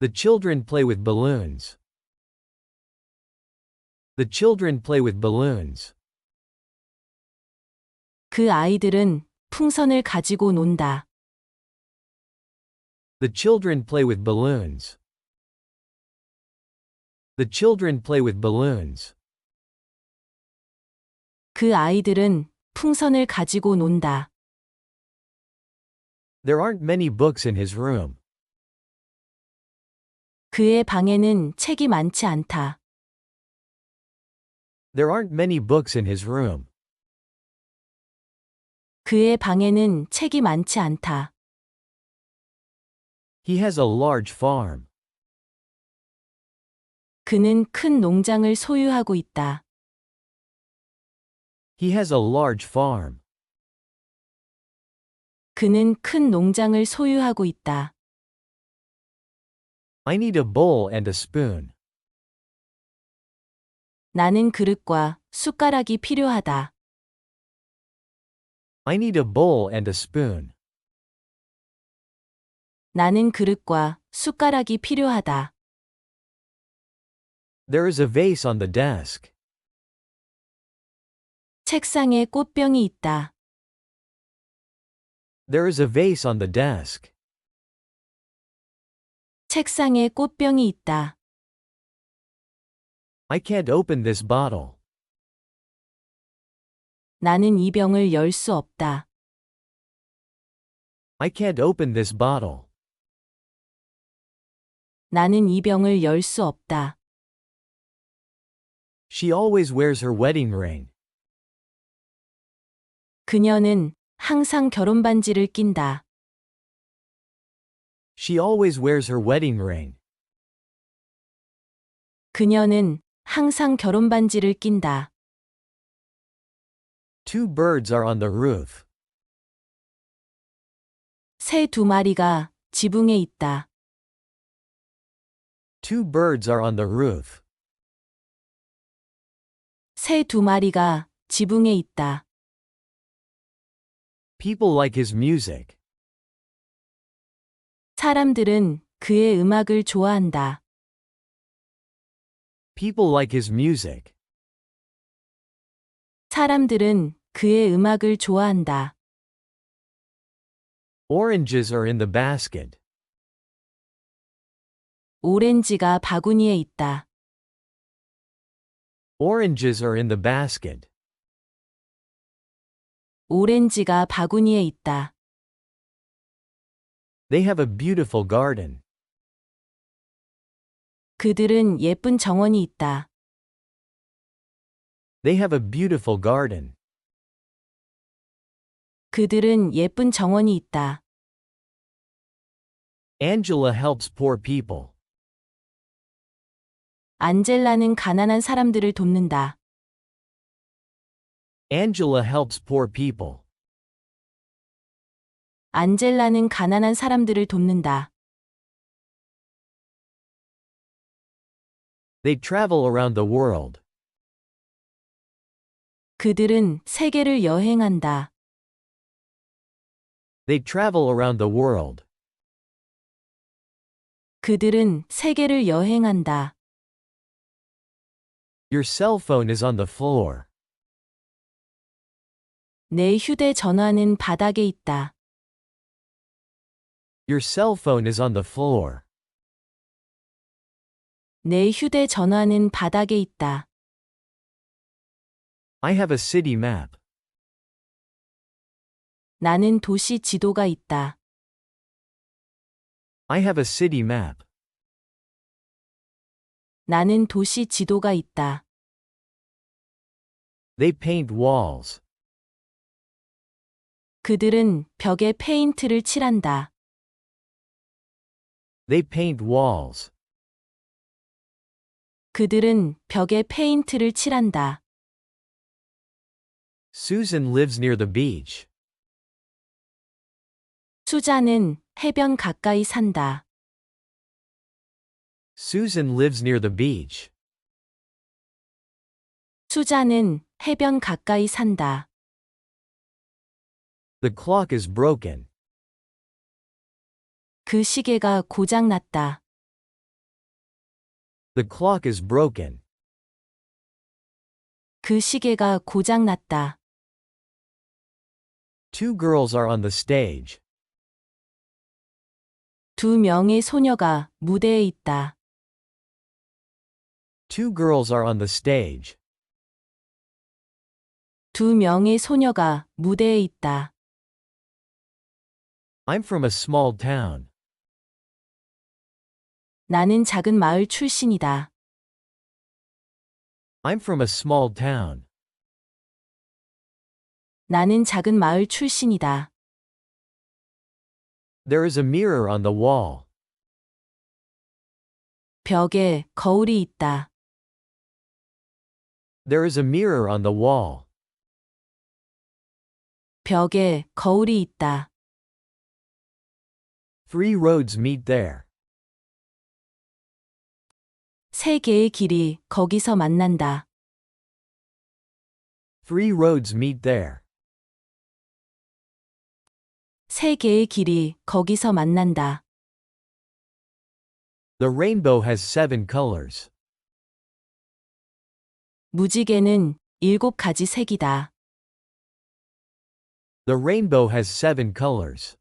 The children play with balloons. The children play with balloons. 그 아이들은 풍선을 가지고 논다. The children play with balloons. The children play with balloons. 그 아이들은 풍선을 가지고 논다. There aren't many books in his room. 그의 방에는 책이 많지 않다. There aren't many books in his room. 그의 방에는 책이 많지 않다. He has a large farm. 그는 큰 농장을 소유하고 있다. He has a large farm. 그는 큰 농장을 소유하고 있다. I need a bowl and a spoon. 나는 그릇과 숟가락이 필요하다. I need a bowl and a spoon. 나는 그릇과 숟가락이 필요하다. There is a vase on the desk. 책상에 꽃병이 있다. There is a vase on the desk. 책상에 꽃병이 있다. I can't open this bottle. 나는 이 병을 열 수 없다. I can't open this bottle. 나는 이 병을 열 수 없다. She always wears her wedding ring. 그녀는 항상 결혼 반지를 낀다. She always wears her wedding ring. 그녀는 항상 결혼 반지를 낀다. Two birds are on the roof. 새 두 마리가 지붕에 있다. Two birds are on the roof. 새 두 마리가 지붕에 있다. People like his music. 사람들은 그의 음악을 좋아한다. People like his music. 사람들은 그의 음악을 좋아한다. Oranges are in the basket. 오렌지가 바구니에 있다. Oranges are in the basket. 오렌지가 바구니에 있다. They have a beautiful garden. 그들은 예쁜 정원이 있다. They have a beautiful garden. 그들은 예쁜 정원이 있다. Angela helps poor people. 안젤라는 가난한 사람들을 돕는다. Angela helps poor people. 안젤라는 가난한 사람들을 돕는다. They travel around the world. 그들은 세계를 여행한다. They travel around the world. 그들은 세계를 여행한다. Your cell phone is on the floor. 내 휴대 전화는 바닥에 있다. Your cell phone is on the floor. 내 휴대 전화는 바닥에 있다. I have a city map. 나는 도시 지도가 있다. I have a city map. 나는 도시 지도가 있다. They paint walls. 그들은 벽에 페인트를 칠한다. They paint walls. 그들은 벽에 페인트를 칠한다. Susan lives near the beach. 수자는 해변 가까이 산다. Susan lives near the beach. 수자는 해변 가까이 산다. The clock is broken. 그 시계가 고장 났다. The clock is broken. 그 시계가 고장 났다. Two girls are on the stage. 두 명의 소녀가 무대에 있다. Two girls are on the stage. 두 명의 소녀가 무대에 있다. I'm from a small town. 나는 작은 마을 출신이다. I'm from a small town. 나는 작은 마을 출신이다. There is a mirror on the wall. 벽에 거울이 있다. There is a mirror on the wall. 벽에 거울이 있다. Three roads meet there. 세 개의 길이 거기서 만난다. Three roads meet there. 세 개의 길이 거기서 만난다. The rainbow has seven colors. 무지개는 일곱 가지 색이다. The rainbow has seven colors.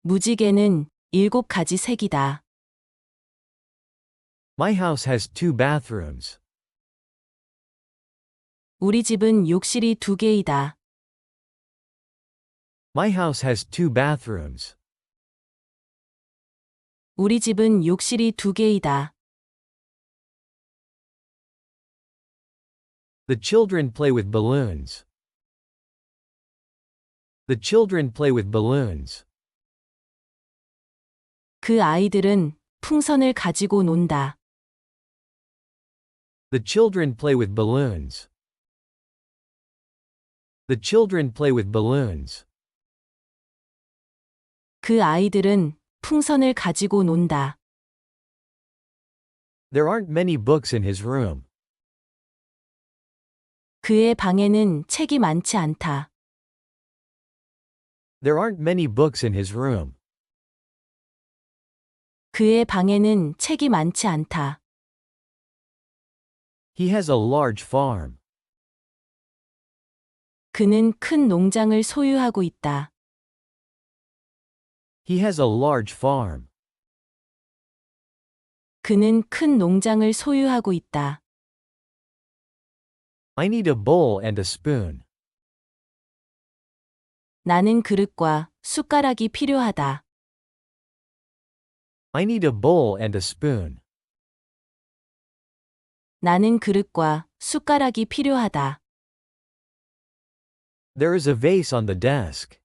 무지개는 일곱 가지 색이다. My house has two bathrooms. 우리 집은 욕실이 두 개이다. My house has two bathrooms. 우리 집은 욕실이 두 개이다. The children play with balloons. The children play with balloons. 그 아이들은 풍선을 가지고 논다. The children play with balloons. The children play with balloons. 그 아이들은 풍선을 가지고 논다. There aren't many books in his room. 그의 방에는 책이 많지 않다. There aren't many books in his room. 그의 방에는 책이 많지 않다. He has a large farm. 그는 큰 농장을 소유하고 있다. He has a large farm. 그는 큰 농장을 소유하고 있다. I need a bowl and a spoon. 나는 그릇과 숟가락이 필요하다. I need a bowl and a spoon. 나는 그릇과 숟가락이 필요하다. There is a vase on the desk.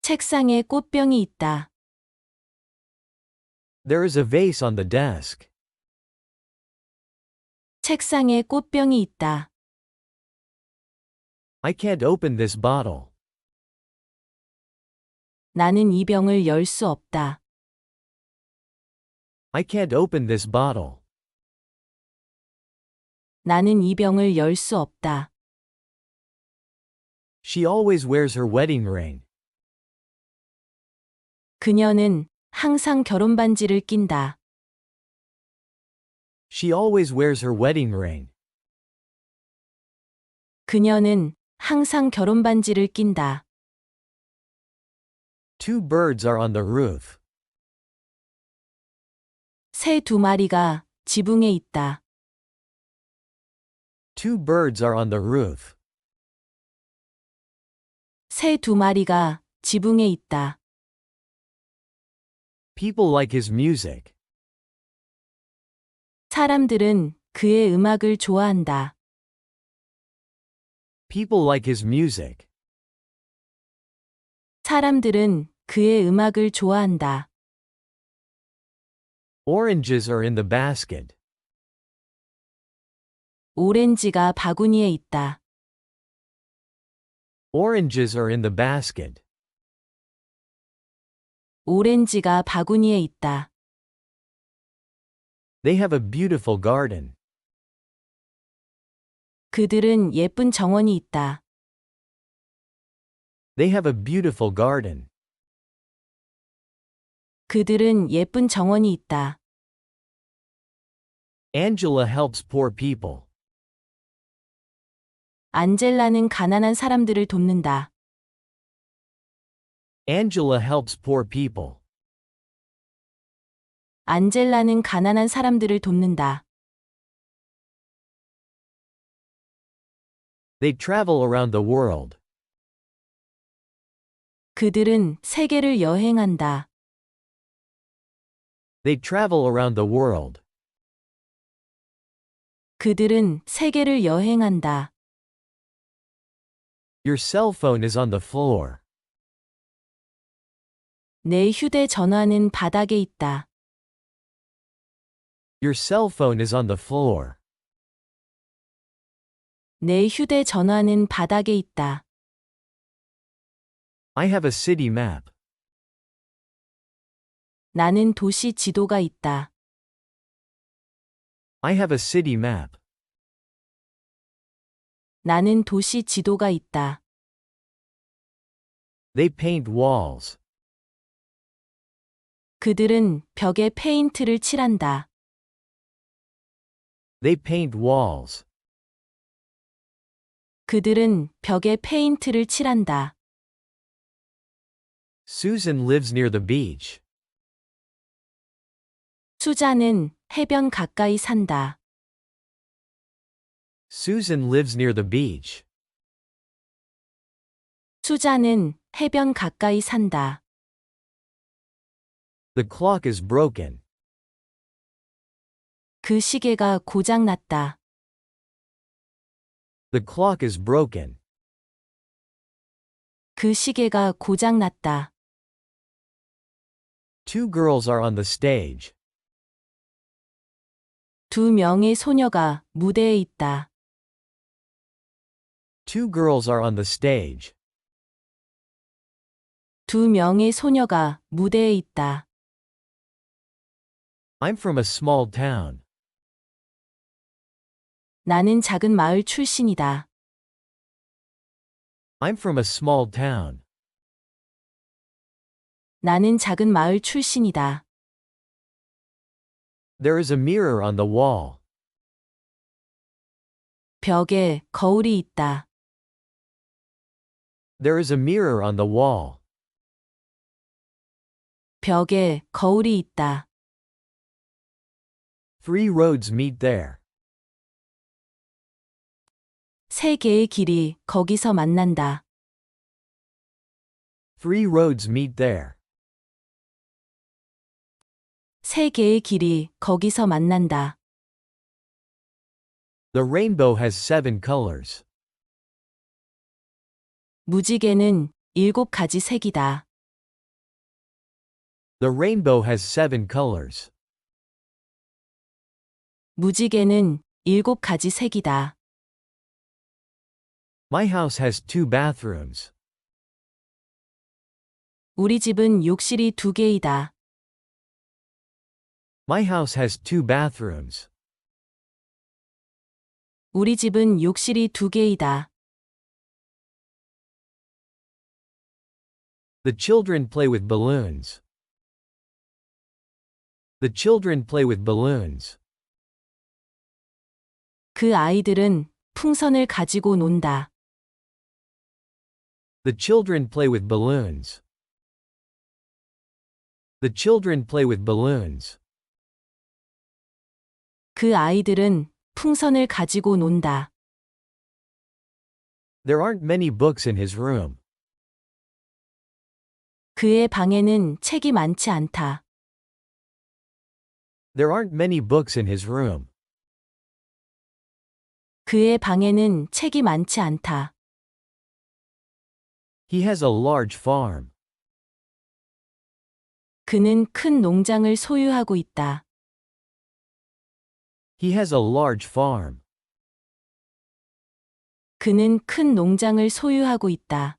책상에 꽃병이 있다. There is a vase on the desk. 책상에 꽃병이 있다. I can't open this bottle. 나는 이 병을 열 수 없다. I can't open this bottle. 나는 이 병을 열 수 없다. She always wears her wedding ring. 그녀는 항상 결혼 반지를 낀다. She always wears her wedding ring. 그녀는 항상 결혼 반지를 낀다. Two birds are on the roof. 새 두 마리가 지붕에 있다. Two birds are on the roof. 새 두 마리가 지붕에 있다. People like his music. 사람들은 그의 음악을 좋아한다. People like his music. 사람들은 그의 음악을 좋아한다. Oranges are in the basket. 오렌지가 바구니에 있다. Oranges are in the basket. 오렌지가 바구니에 있다. They have a beautiful garden. 그들은 예쁜 정원이 있다. They have a beautiful garden. 그들은 예쁜 정원이 있다. Angela helps poor people. 안젤라는 가난한 사람들을 돕는다. Angela helps poor people. 안젤라는 가난한 사람들을 돕는다. They travel around the world. 그들은 세계를 여행한다. They travel around the world. 그들은 세계를 여행한다. Your cell phone is on the floor. 내 휴대전화는 바닥에 있다. Your cell phone is on the floor. 내 휴대전화는 바닥에 있다. I have a city map. 나는 도시 지도가 있다. I have a city map. 나는 도시 지도가 있다. They paint walls. 그들은 벽에 페인트를 칠한다. They paint walls. 그들은 벽에 페인트를 칠한다. Susan lives near the beach. 수자는 해변 가까이 산다. Susan lives near the beach. 수자는 해변 가까이 산다. The clock is broken. 그 시계가 고장 났다. The clock is broken. 그 시계가 고장 났다. Two girls are on the stage. 두 명의 소녀가 무대에 있다. Two girls are on the stage. 두 명의 소녀가 무대에 있다. I'm from a small town. 나는 작은 마을 출신이다. I'm from a small town. 나는 작은 마을 출신이다. There is a mirror on the wall. 벽에 거울이 있다. There is a mirror on the wall. 벽에 거울이 있다. Three roads meet there. 세 개의 길이 거기서 만난다. Three roads meet there. 세 개의 길이 거기서 만난다. The rainbow has seven colors. 무지개는 일곱 가지 색이다. The rainbow has seven colors. 무지개는 일곱 가지 색이다. My house has two bathrooms. 우리 집은 욕실이 두 개이다. My house has two bathrooms. 우리 집은 욕실이 두 개이다. The children play with balloons. The children play with balloons. 그 아이들은 풍선을 가지고 논다. The children play with balloons. The children play with balloons. 그 아이들은 풍선을 가지고 논다. There aren't many books in his room. 그의 방에는 책이 많지 않다. There aren't many books in his room. 그의 방에는 책이 많지 않다. He has a large farm. 그는 큰 농장을 소유하고 있다. He has a large farm. 그는 큰 농장을 소유하고 있다.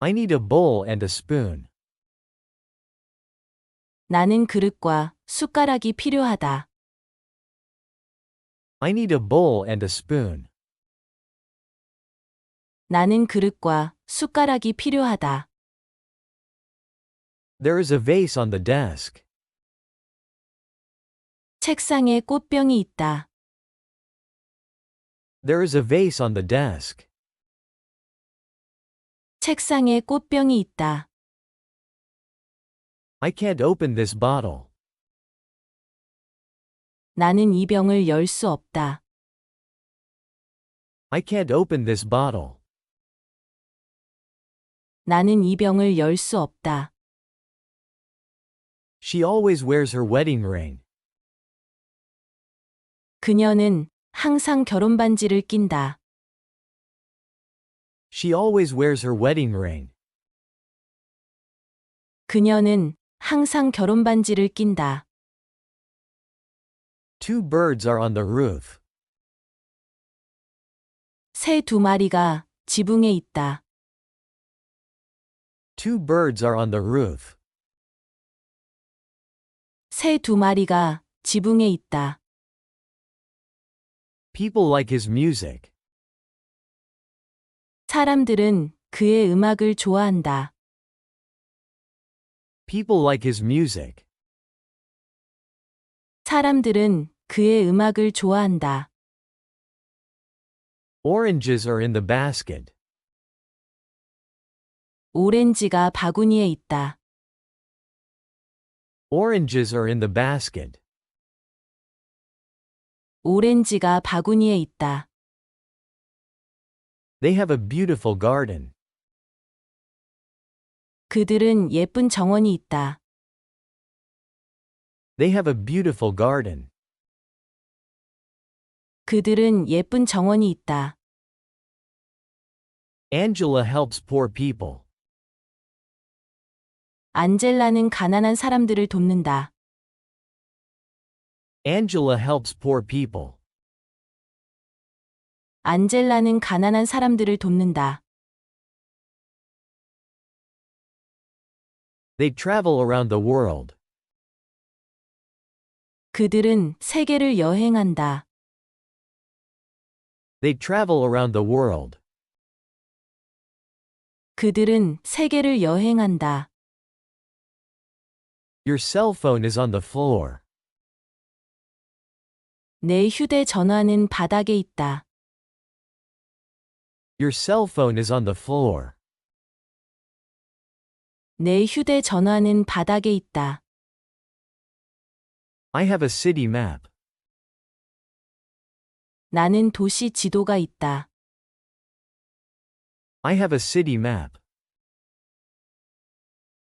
I need a bowl and a spoon. 나는 그릇과 숟가락이 필요하다. I need a bowl and a spoon. 나는 그릇과 숟가락이 필요하다. There is a vase on the desk. 책상에 꽃병이 있다. There is a vase on the desk. 책상에 꽃병이 있다. I can't open this bottle. 나는 이 병을 열 수 없다. I can't open this bottle. 나는 이 병을 열 수 없다. She always wears her wedding ring. 그녀는 항상 결혼 반지를 낀다. She always wears her wedding ring. 그녀는 항상 결혼 반지를 낀다. Two birds are on the roof. 새 두 마리가 지붕에 있다. Two birds are on the roof. 새 두 마리가 지붕에 있다. People like his music. 사람들은 그의 음악을 좋아한다. People like his music. 사람들은 그의 음악을 좋아한다. Oranges are in the basket. 오렌지가 바구니에 있다. Oranges are in the basket. 오렌지가 바구니에 있다. They have a beautiful garden. 그들은 예쁜 정원이 있다. They have a beautiful garden. 그들은 예쁜 정원이 있다. Angela helps poor people. 안젤라는 가난한 사람들을 돕는다. Angela helps poor people. 안젤라는 가난한 사람들을 돕는다. They travel around the world. 그들은 세계를 여행한다. They travel around the world. 그들은 세계를 여행한다. Your cell phone is on the floor. 내 휴대 전화는 바닥에 있다. Your cell phone is on the floor. 내 휴대 전화는 바닥에 있다. I have a city map. 나는 도시 지도가 있다. I have a city map.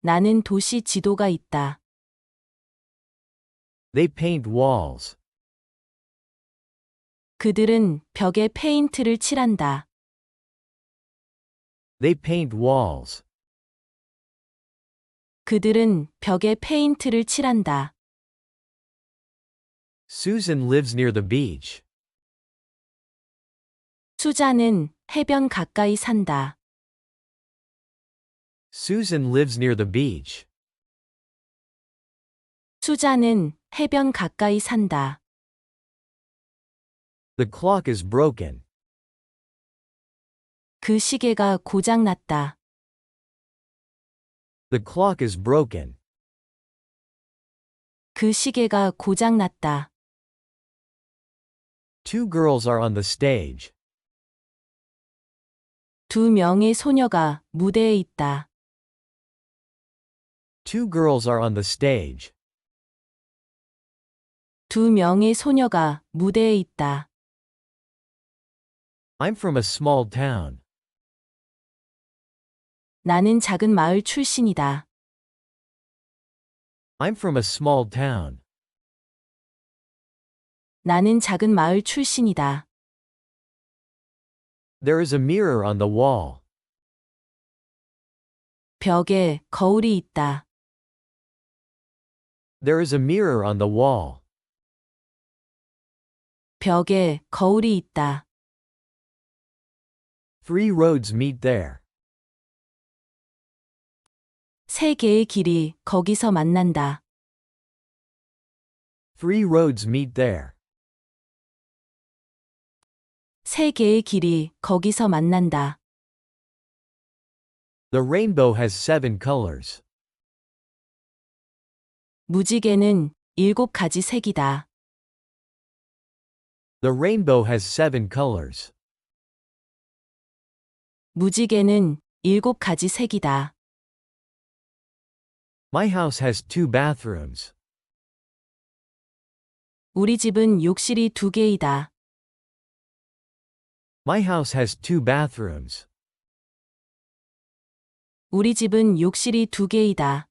나는 도시 지도가 있다. They paint walls. 그들은 벽에 페인트를 칠한다. They paint walls. 그들은 벽에 페인트를 칠한다. Susan lives near the beach. 수자는 해변 가까이 산다. Susan lives near the beach. 수자는 해변 가까이 산다. The clock is broken. 그 시계가 고장 났다. The clock is broken. 그 시계가 고장 났다. Two girls are on the stage. 두 명의 소녀가 무대에 있다. Two girls are on the stage. 두 명의 소녀가 무대에 있다. I'm from a small town. 나는 작은 마을 출신이다. I'm from a small town. 나는 작은 마을 출신이다. There is a mirror on the wall. 벽에 거울이 있다. There is a mirror on the wall. 벽에 거울이 있다. Three roads meet there. 세 개의 길이 거기서 만난다. Three roads meet there. 세 개의 길이 거기서 만난다. The rainbow has seven colors. 무지개는 일곱 가지 색이다. The rainbow has seven colors. 무지개는 일곱 가지 색이다. My house has two bathrooms. 우리 집은 욕실이 두 개이다. My house has two bathrooms. 우리 집은 욕실이 두 개이다.